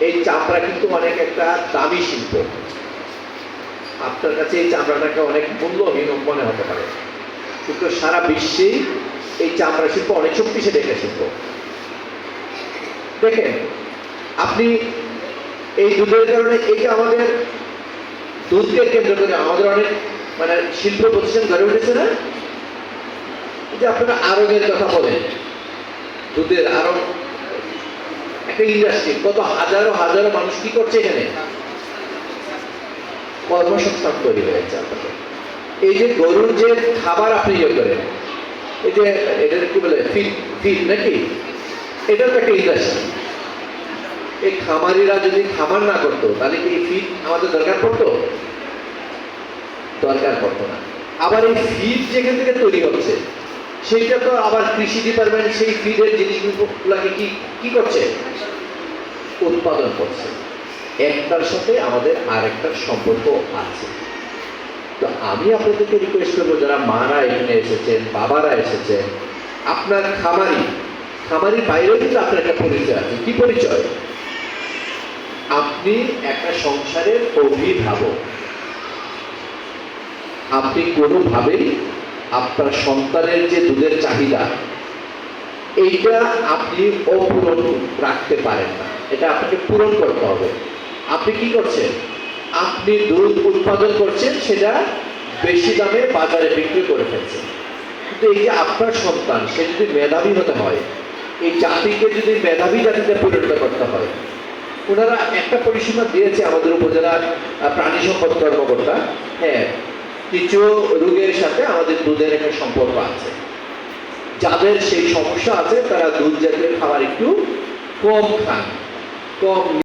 এই চামড়া কিন্তু অনেক একটা দামি শিল্প। আপনার কাছে এই চামড়াটাকে অনেক মূল্যহীন মনে হতে পারে। কিন্তু সারা বিশ্বে এই চামড়া শিল্প অনেক শক্তিশালী একটা শিল্প। দেখেন, আপনি এই দুধের কারণে যে আমাদের দুধকে কেন্দ্র করে আমাদের অনেক মানে শিল্প প্রতিষ্ঠান গড়ে উঠেছে না? যে আপনারা আরবের কথা বলেন, দুধের আরব একটা ইন্ডাস্ট্রি কত হাজারো হাজারো মানুষ কি করছে এখানে? কর্মসংস্থান তৈরি হয়েছে আপনাদের। এই যে গরুর যে খাবার আপনি ইয়ে করেন, এই যে এটা কি বলে, ফিড ফিড নাকি? এটা তো একটা ইন্ডাস্ট্রি এই খামারিরা যদি খামার না করতো, তাহলে কি ফিড আমাদের দরকার পড়তো? দরকার পড়তো না। আবার এই ফিড যেখান থেকে তৈরি হচ্ছে সেইটা তো আবার কৃষি ডিপার্টমেন্ট সেই ফিডের জিনিসগুলোকে কি কি করছে? উৎপাদন করছে। একটার সাথে আমাদের আরেকটার সম্পর্ক আছে। তো আমি আপনাদেরকে রিকোয়েস্ট করব, যারা মারা এখানে এসেছেন, বাবারা এসেছেন, আপনার খামারি খামারি বাইরেও কিন্তু আপনার একটা পরিচয় আছে। কি পরিচয়? আপনি একটা সংসারের অভিভাবক। আপনি কোনোভাবেই আপনার সন্তানের যে দুধের চাহিদা, এইটা আপনি অপূরণ রাখতে পারেন না। এটা আপনাকে পূরণ করতে হবে। আপনি কি করছেন? আপনি দুধ উৎপাদন করছেন, সেটা বেশি দামে বাজারে বিক্রি করে ফেলছেন। কিন্তু এই যে আপনার সন্তান, সে যদি মেধাবী হতে হয়, এই জাতিকে যদি মেধাবী জাতিতে পরিণত করতে হয়, ওনারা একটা পরিসীমা দিয়েছে আমাদের উপজেলার প্রাণী সম্পদ কর্মকর্তা। হ্যাঁ কিছু রোগের সাথে আমাদের দুধের একটা সম্পর্ক আছে। যাদের সেই সমস্যা আছে, তারা দুধ জাতীয় খাবার একটু কম খান কম